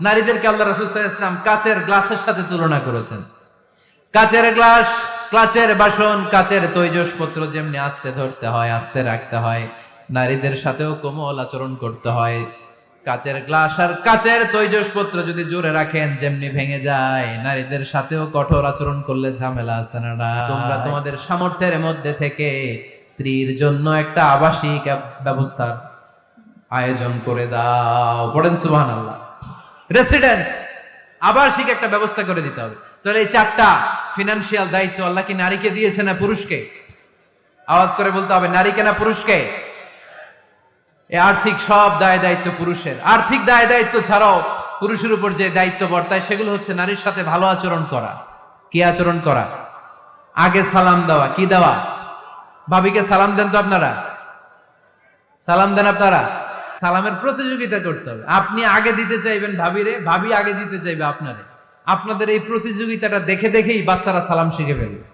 নারীদেরকে আল্লাহ রসুল ইসলাম কাচের গ্লাসের সাথে তুলনা করেছেন। কাচের গ্লাস, কাচের বাসন, কাচের তৈজসপত্র যেমনি আস্তে ধরতে হয়, আস্তে রাখতে হয়, নারীদের সাথেও কোমল আচরণ করতে হয়। কাচের গ্লাস আর কাচের তৈজসপত্র যদি জোরে রাখেন, যেমনি ভেঙে যায়, নারীদের সাথেও কঠোর আচরণ করলে ঝামেলা আছে না? তোমরা তোমাদের সামর্থ্যের মধ্যে থেকে স্ত্রীর জন্য একটা আবাসিক ব্যবস্থার আয়োজন করে দাও। পড়েন সুবহান আল্লাহ রেসিডেন্স আবাসিক একটা ব্যবস্থা করে দিতে হবে। তাহলে এই চারটা ফিনান্সিয়াল দায়িত্ব আল্লাহ কি নারীকে দিয়েছে না পুরুষকে? আওয়াজ করে বলতে হবে, নারীকে না পুরুষকে? এই আর্থিক সব দায় দায়িত্ব পুরুষের। আর্থিক দায় দায়িত্ব ছাড়াও পুরুষের উপর যে দায়িত্ব বর্তায়, সেগুলো হচ্ছে নারীর সাথে ভালো আচরণ করা। কি আচরণ করা? আগে সালাম দেওয়া। কি দেওয়া? ভাবিকে সালাম দেন তো আপনারা? সালাম দেন আপনারা? সালামের প্রতিযোগিতা করতে হবে। আপনি আগে দিতে চাইবেন ভাবিরে, ভাবি আগে দিতে চাইবে আপনারে। আপনাদের এই প্রতিযোগিতাটা দেখে দেখেই বাচ্চারা সালাম শিখে ফেলবে।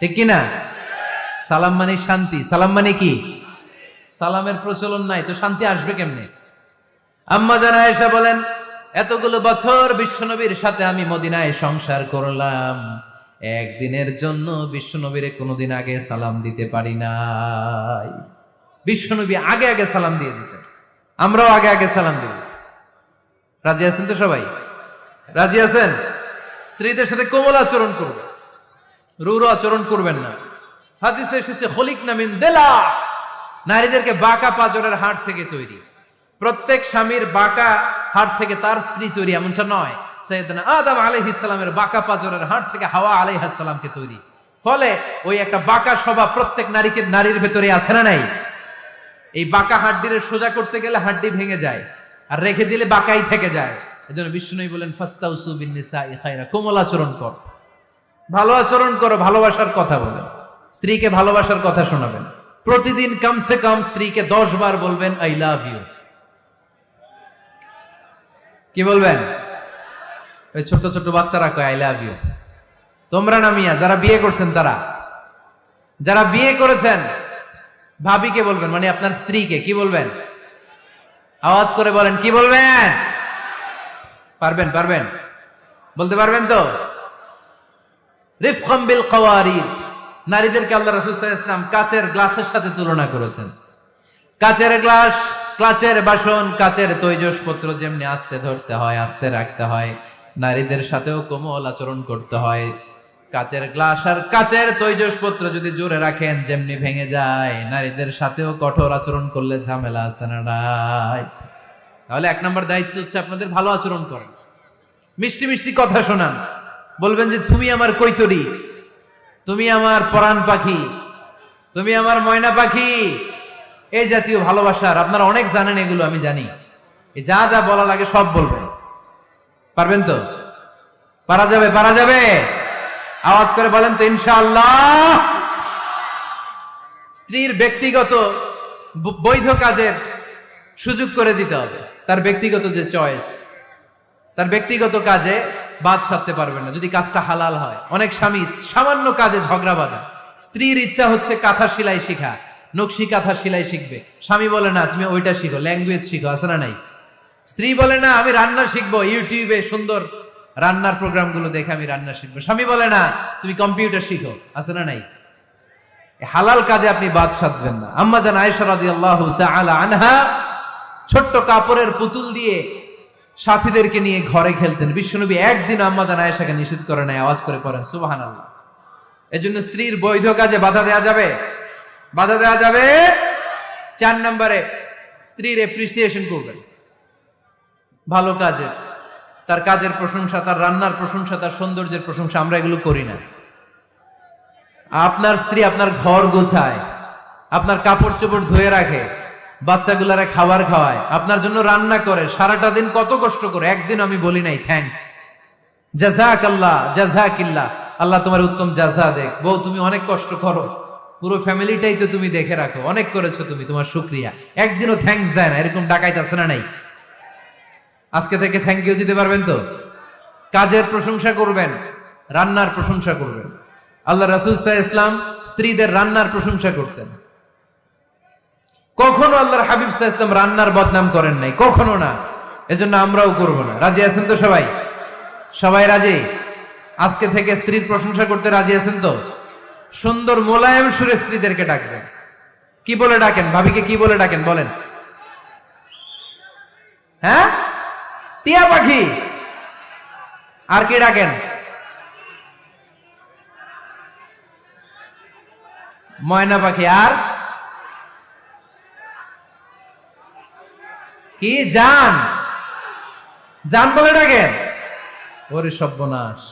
ঠিক কি না সালাম মানে শান্তি। সালাম মানে কি? সালামের প্রচলন নাই, তো শান্তি আসবে কেমনে? আম্মা জানা এসে বলেন, এতগুলো বছর বিশ্বনবীর সাথে আমি মদিনায় সংসার করলাম। একদিনের জন্য বিশ্বনবীরে কোনোদিন আগে সালাম দিতে পারি নাই। বিশ্বনবী আগে আগে সালাম দিয়ে দিতেন। আমরাও আগে আগে সালাম দিই রাজি আছেন তো সবাই? রাজি আছেন? স্ত্রীদের সাথে কোমল আচরণ করবেন। রুরু আচরণ করবেন না। হাদিসে এসেছে হলিক নামিন দেলা। নারীদেরকে বাঁকা পাজরের হাট থেকে তৈরি। প্রত্যেক স্বামীর বাঁকা হাট থেকে তার স্ত্রী তৈরি, এমনটা নয়। সৈয়দনা আদম আলাইহিস সালামের বাঁকা পাজরের হাট থেকে হাওয়া আলাইহিস সালামকে তৈরি। ফলে ওই একটা বাঁকা স্বভাব প্রত্যেক নারীকে, নারীর ভেতরে আছে না নাই? এই বাঁকা হাড্ডির সোজা করতে গেলে হাড্ডি ভেঙে যায়, আর রেখে দিলে বাঁকাই থেকে যায়। এজন্য বিষ্ণু বলেন, ফাস্তাউসু বিন নিসা কোমল আচরণ কর। ভালো আচরণ করো, ভালোবাসার কথা বলো স্ত্রীকে ভালোবাসার কথা শোনাবেন। প্রতিদিন কমসে কম স্ত্রীকে দশ বার বলবেন, আই লাভ ইউ। কি বলবেন? ওই ছোট ছোট বাচ্চারা কয়, আই লাভ ইউ। তোমরা না মিয়া, যারা বিয়ে করছেন তারা। যারা বিয়ে করেছেন ভাবিকে বলবেন মানে আপনার স্ত্রীকে, কি বলবেন? আওয়াজ করে বলেন, কি বলবেন? পারবেন পারবেন? বলতে পারবেন তো? রিফকম বিল নারীদেরকে আল্লাহ রাসূল ওয়াসাল্লাম কাচের গ্লাসের সাথে তুলনা করেছেন। কাচের গ্লাস, কাচের বাসন, কাচের তৈজসপত্র যেমনি আস্তে ধরতে হয়, আস্তে রাখতে হয়, নারীদের সাথেও কোমল আচরণ করতে হয় কাচের গ্লাস আর কাচের তৈজসপত্র যদি জোরে রাখেন, যেমনি ভেঙে যায়। নারীদের সাথেও কঠোর আচরণ করলে ঝামেলা আছে না তাহলে এক নম্বর দায়িত্ব হচ্ছে আপনাদের ভালো আচরণ করেন মিষ্টি মিষ্টি কথা শোনান। বলবেন যে, তুমি আমার কৈতরি, তুমি আমার পরাণ পাখি, তুমি আমার ময়না পাখি, এই জাতীয় ভালোবাসার। আপনারা অনেক জানেন এগুলো, আমি জানি। যা যা বলা লাগে সব বলবেন। পারবেন তো? পারা যাবে পারা যাবে। আওয়াজ করে বলেন তো, ইনশাআল্লাহ। স্ত্রীর ব্যক্তিগত বৈধ কাজের সুযোগ করে দিতে হবে। তার ব্যক্তিগত যে চয়েস তার ব্যক্তিগত কাজে বাদ সাধতে পারবে না। যদি কাজটা হালাল হয়, অনেক স্বামী সামান্য কাজে ঝগড়া বাঁধা। স্ত্রীর ইচ্ছা হচ্ছে কাঁথা সেলাই শিখা, নকশি কাঁথা সেলাই শিখবে। স্বামী বলে, না, তুমি ওইটা শিখো ল্যাঙ্গুয়েজ শিখো, আছে না নাই? স্ত্রী বলে, না, আমি রান্না শিখব, ইউটিউবে সুন্দর রান্নার প্রোগ্রামগুলো দেখে আমি রান্না শিখব। স্বামী বলে না, তুমি কম্পিউটার শিখো। আছে না নাই? হালাল কাজে আপনি বাদ সাধবেন না। আম্মা জান তাআলা আনহা ছোট্ট কাপড়ের পুতুল দিয়ে সাথীদেরকে নিয়ে ঘরে খেলতেন। বিশ্বনবী একদিন আম্মা জান আয়েশাকে নিষেধ করে নাই, আওয়াজ করে পড়েন, সুবহানাল্লাহ। জন্য স্ত্রীর বৈধ কাজে বাধা দেয়া যাবে? বাধা দেয়া যাবে? চার নম্বরে স্ত্রীর এপ্রিসিয়েশন করবেন। ভালো কাজে তার কাজের প্রশংসা, তার রান্নার প্রশংসা, তার সৌন্দর্যের প্রশংসা আমরা এগুলো করি না। আপনার স্ত্রী আপনার ঘর গোছায়, আপনার কাপড় চোপড় ধুয়ে রাখে, বাচ্চাগুলারে খাবার খাওয়ায়, আপনার জন্য রান্না করে, সারাটা দিন কত কষ্ট করে, একদিন আমি বলি নাই থ্যাঙ্কস জাজাক আল্লাহ জাজাক ইল্লাহ আল্লাহ তোমার উত্তম জাজা দেখ। বউ, তুমি অনেক কষ্ট করো। পুরো ফ্যামিলিটাই তো তুমি দেখে রাখো। অনেক করেছ তুমি, তোমার শুক্রিয়া। একদিনও থ্যাঙ্কস দেয় না, এরকম ডাকাইতে আছে না নাই? আজকে থেকে থ্যাংক ইউ দিতে পারবেন তো? কাজের প্রশংসা করবেন, রান্নার প্রশংসা করবেন। আল্লাহ রাসুল ইসলাম স্ত্রীদের রান্নার প্রশংসা করতেন। কখনো আল্লাহর হাবিব সাহ ইসলাম রান্নার বদনাম করেন নাই, কখনো না। এজন্য আমরাও করব না। রাজি আছেন তো সবাই? সবাই রাজি? আজকে থেকে স্ত্রীর প্রশংসা করতে রাজি আছেন তো? সুন্দর মোলায়েম সুরে স্ত্রীদেরকে ডাকবেন। কি বলে ডাকেন? ভাবিকে কি বলে ডাকেন? বলেন। হ্যাঁ? টিয়া পাখি। আর কি ডাকেন? ময়না পাখি, আর? কি? জান। জান বলে ডাকেন? ওরে সর্বনাশ।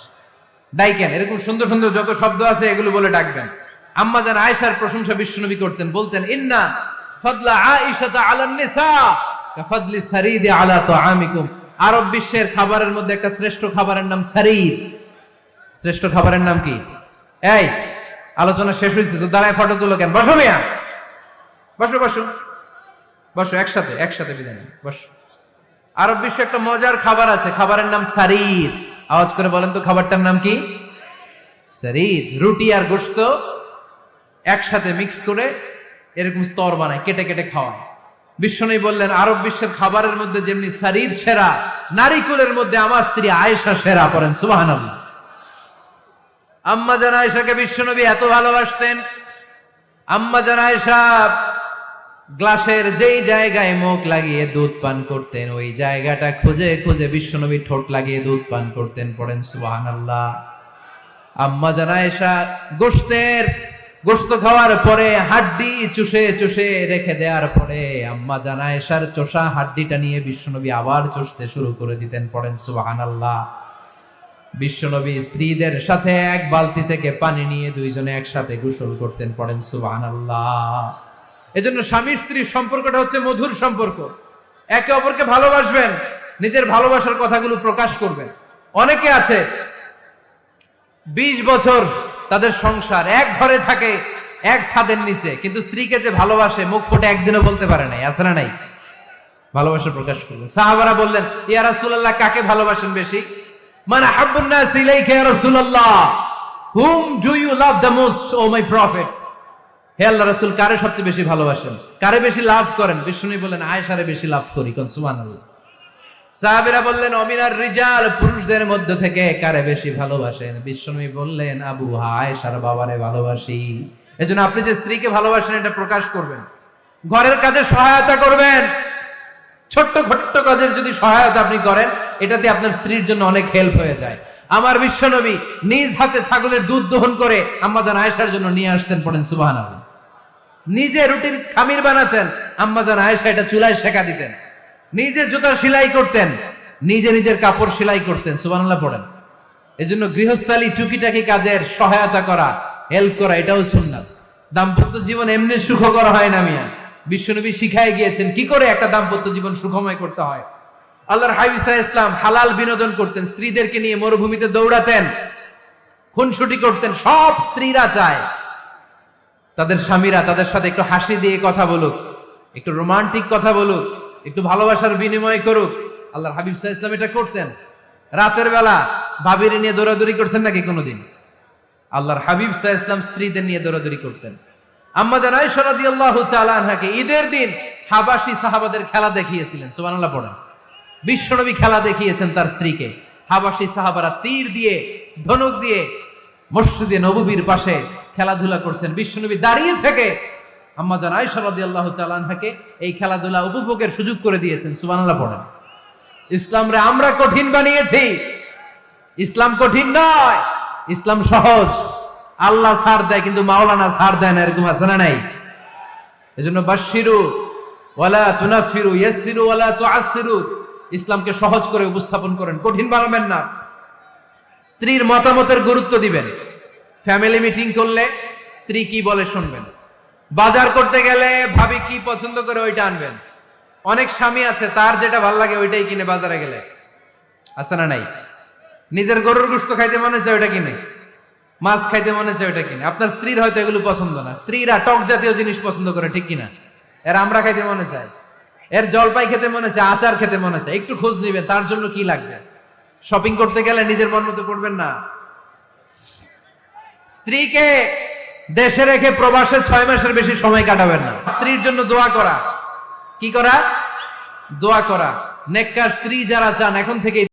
ডাইকেন এরকম সুন্দর সুন্দর যত শব্দ আছে, এগুলো বলে ডাকবেন। আম্মা জান আয়েশার প্রশংসা বিশ্বনবী করতেন, বলতেন, ইন্না ফাদলা আয়েশাতা আলান নিসা কাফাদলি সারিদি আলা তুআমিকুম। আরব বিশ্বের খাবারের মধ্যে একটা শ্রেষ্ঠ খাবারের নাম সারিদ শ্রেষ্ঠ খাবারের নাম কি? এই, আলোচনা শেষ হয়েছে তো দাঁড়ায় ফটো তুলো কেন? বসো মিয়া। বসো বসো। বসো, একসাথে একসাথে বিদায় বসো। আরব বিশ্বে একটা মজার খাবার আছে, খাবারের নাম সারির। আওয়াজ করে বলেন তো খাবারটার নাম কি? সারির। রুটি আর গোস্ত একসাথে মিক্স করে এরকম স্তর বানায়, কেটে কেটে খাওয়ায়। বিশ্বনবী বললেন, আরব বিশ্বের খাবারের মধ্যে যেমনি সারিদ সেরা নারিকুলের মধ্যে আমার স্ত্রী আয়েশা সেরা পড়েন, সুবহানাল্লাহ। আম্মা জান আয়েশাকে বিশ্বনবী এত ভালোবাসতেন। আম্মা জান আয়েশা গ্লাসের যেই জায়গায় মুখ লাগিয়ে দুধ পান করতেন, ওই জায়গাটা খুঁজে খুঁজে বিশ্বনবী ঠোঁট লাগিয়ে দুধ পান করতেন, পড়েন, সুবহানাল্লাহ। আম্মা জান আয়েশা গোশতের গোশত খাওয়ার পরে হাড্ডি চুষে চুষে রেখে দেওয়ার পরে আম্মা জান আয়েশার চোষা হাড্ডিটা নিয়ে বিশ্বনবী আবার চষতে শুরু করে দিতেন, পড়েন সুবহানাল্লাহ। বিশ্বনবী স্ত্রীদের সাথে এক বালতি থেকে পানি নিয়ে দুইজনে একসাথে গোসল করতেন, পড়েন সুবাহান আল্লাহ এজন্য স্বামী স্ত্রীর সম্পর্কটা হচ্ছে মধুর সম্পর্ক। একে অপরকে ভালোবাসবেন, নিজের ভালোবাসার কথাগুলো প্রকাশ করবেন। অনেকে আছে, বিশ বছর তাদের সংসার এক ঘরে থাকে, এক ছাদের নিচে। কিন্তু স্ত্রীকে যে ভালোবাসে, মুখ ফুটে একদিনও বলতে পারে নাই না নাই? ভালোবাসা প্রকাশ করলেন সাহাবারা বললেন, ইয়া রাসূলুল্লাহ, কাকে ভালোবাসেন বেশি? মানে হাব্বুন নাস ইলাইকা ইয়া হুম, do you love the most, O my prophet? হে আল্লাহ রাসূল, কারে সবচেয়ে বেশি ভালোবাসেন? কারে বেশি লাভ করেন? বিষ্ণু বললেন, আয়েশারে বেশি লাভ করি, কোন, সুবহানাল্লাহ। সাহাবীরা বললেন, অমিনার রিজাল পুরুষদের মধ্যে থেকে কারে বেশি ভালোবাসেন? বিশ্বনবী বললেন, আবু আয়েশার বাবারে ভালোবাসি। এজন্য আপনি যে স্ত্রীকে ভালোবাসেন, এটা প্রকাশ করবেন। ঘরের কাজে সহায়তা করবেন। ছোট্ট ছোট্ট কাজের যদি সহায়তা আপনি করেন, এটাতে আপনার স্ত্রীর জন্য অনেক হেল্প হয়ে যায়। আমার বিশ্বনবী নিজ হাতে ছাগলের দুধ দহন করে আম্মাজান আয়েশার জন্য নিয়ে আসতেন পড়েন, সুবহানাল্লাহ। নিজে রুটির খামির বানাতেন, আম্মাজান আয়েশা এটা চুলায় শেখা দিতেন। নিজে জুতা সেলাই করতেন। নিজে নিজের কাপড় সেলাই করতেন, সুবহানাল্লাহ পড়েন। এই জন্য গৃহস্থালী টুকিটাকি কাজের সহায়তা করা হেল্প করা, এটাও সুন্নাত। দাম্পত্য জীবন এমনি সুখকর হয় না মিয়া। বিশ্বনবী শিখায় গিয়েছেন, কি করে একটা দাম্পত্য জীবন সুখময় করতে হয়? আল্লাহর হাবিসা ইসলাম হালাল বিনোদন করতেন, স্ত্রীদেরকে নিয়ে মরুভূমিতে দৌড়াতেন, খুনসুটি করতেন, সব স্ত্রীরা চায়। তাদের স্বামীরা তাদের সাথে একটু হাসি দিয়ে কথা বলুক, একটু রোমান্টিক কথা বলুক একটু ভালোবাসার বিনিময় করুক। আল্লাহর হাবিব সাহা ইসলাম এটা করতেন। রাতের বেলা ভাবির নিয়ে দৌড়াদৌড়ি করছেন নাকি কোনোদিন? আল্লাহর হাবিব সাহা ইসলাম স্ত্রীদের নিয়ে দৌড়াদৌড়ি করতেন। আম্মা জানাই সরাদি আল্লাহ ঈদের দিন হাবাসি সাহাবাদের খেলা দেখিয়েছিলেন। বিশ্বনবী খেলা দেখিয়েছেন তার স্ত্রীকে। হাবাসি সাহাবারা তীর দিয়ে, ধনুক দিয়ে মসজিদে নববীর পাশে খেলাধুলা করছেন। বিশ্বনবী দাঁড়িয়ে থেকে আম্মা জান আয়েশা রাদিয়াল্লাহু তাআলা আনহাকে এই খেলাধুলা উপভোগের সুযোগ করে দিয়েছেন। সুবহানাল্লাহ পড়েন। ইসলামরে আমরা কঠিন বানিয়েছি। ইসলাম কঠিন নয়। ইসলাম সহজ। আল্লাহ ছাড় দেয় কিন্তু মাওলানা ছাড় দেয় না, এরকম আছে না নাই? এজন্য বাশিরু ওয়ালা তুনাফিরু ইয়াসসিরু, ওয়ালা তুআসসিরু, ইসলামকে সহজ করে উপস্থাপন করেন। কঠিন বানাবেন না। স্ত্রীর মতামতের গুরুত্ব দিবেন। ফ্যামিলি মিটিং করলে স্ত্রী কি বলে শুনবেন? বাজার করতে গেলে ভাবি কি পছন্দ করে ওইটা আনবেন। অনেক স্বামী আছে, তার যেটা ভালো লাগে ওইটাই কিনে বাজারে গেলে। আছে না নাই? নিজের গরুর গোস্ত খাইতে মনে চায় ওইটা কিনে। মাছ খাইতে মনে চায় ওইটা কিনে। আপনার স্ত্রীর হয়তো এগুলো পছন্দ না। স্ত্রীরা টক জাতীয় জিনিস পছন্দ করে, ঠিক কিনা? এর আমরা খাইতে মনে চায় এর জলপাই খেতে মনে চায়, আচার খেতে মনে চায়। একটু খোঁজ নিবেন, তার জন্য কি লাগবে? শপিং করতে গেলে নিজের মন মতো করবেন না। স্ত্রীকে দেশে রেখে প্রবাসে ছয় মাসের বেশি সময় কাটাবেন না। স্ত্রীর জন্য দোয়া করা। কি করা? দোয়া করা। নেককার স্ত্রী যারা চান, এখন থেকে